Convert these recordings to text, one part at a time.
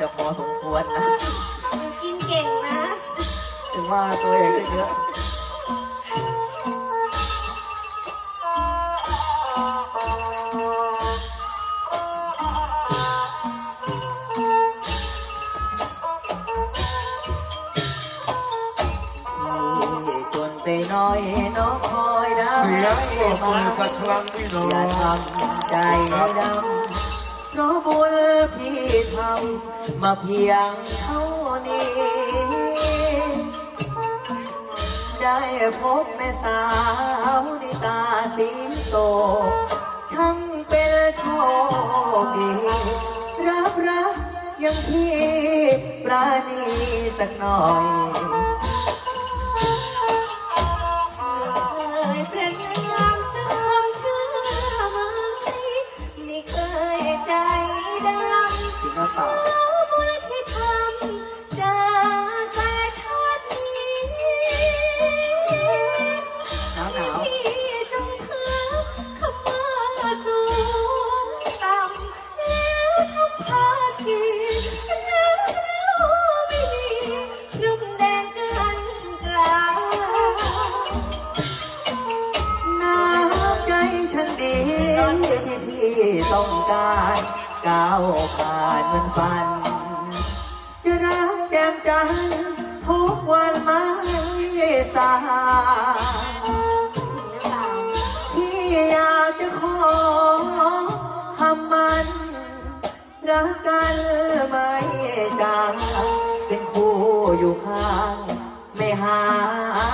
จะพอสมควรนะ กินเก่งนะ ถึงว่าตัวใหญ่ขึ้นเยอะที่จนไปหน้อยน้องคอยดำเสียงปรบมือสักครั้งพี่น้องอย่าทำใจให้ดำเพราะบุญ พี่ทำมาเพียงเท่านี้ ได้พบแม่สาวนิตาสีโตทั้งเป็นโชคดีรับรักอยังพี่ปราณีสักหน่อย ต้องการก้าวผ่านมันฟัน จะรักแก้มจันทุกวันไม่สาที่อยากจะขอคำมัน รักกันไม่จางเป็นคู่อยู่ข้าง ไม่ห่า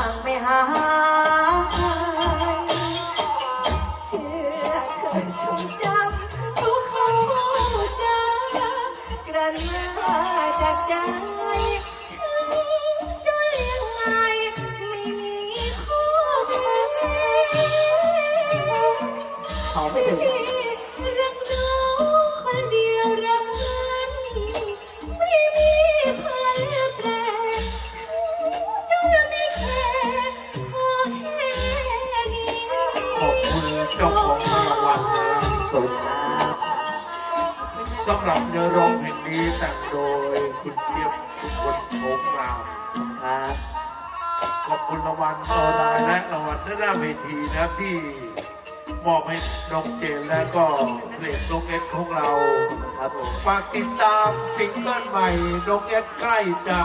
งไม่ห่าง จากใจถึงจะเลี้ยงไงไม่มีคู่แม้ขอไม่ถึงพี่ สำหรับเนื้อร้องเพลงนี้แต่งโดยคุณเทียบคุณคนโฉมงามครับขอบคุณรางวัลออนไลน์และรางวัลหน้าเวทีนะที่มอบให้น้องเจนและก็เพลงน้องเอ็ดของเราครับผมฝากติดตามซิงเกิลใหม่น้องเอ็ดใกล้จะ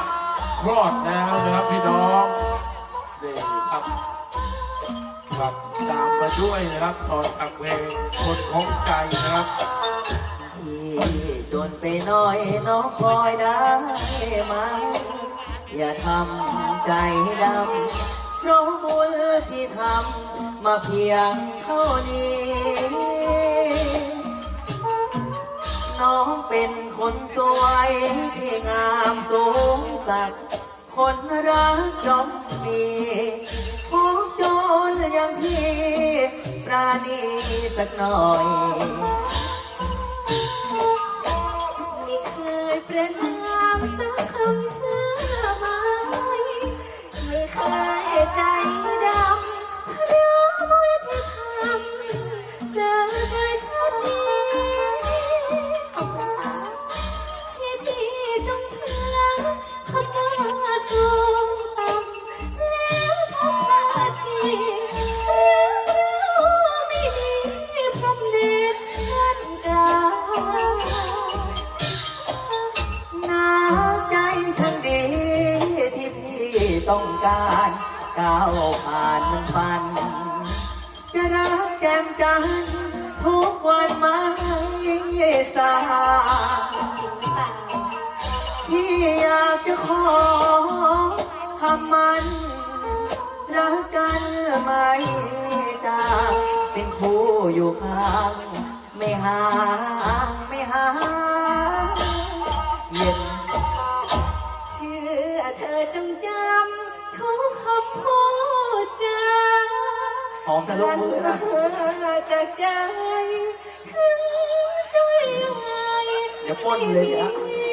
คลอดแล้วนะครับพี่น้องนี่ครับฝากติดตามมาด้วยนะครับตอนอักเพลงคนของใจนะครับ พี่จนไปน่อยน้องคอยได้ไหมอย่าทำใจดำเพราะบุญที่ทำมาเพียงเท่านี้ น้องเป็นคนสวยที่งามสูงสัก คนรักย่อมมีพบโจรอย่างพี่ปราณีสักหน่อย นามสักคำเชื่อไหมไม่เคร ต้องการก้าวผ่านมันฟันจะรักแก้มจันทร์ทุกวันไม่สาพี่อยากจะขอคำมันรักกันไม่จางเป็นคู่อยู่ข้าง ไม่ห่างไม่ห่าง เธอจงจำทุกคำพูดจาหอมทะลุมือนะ มาจากใจถึงจะยังไงเดี๋ยวปล้นเลยเนี่ย ไม่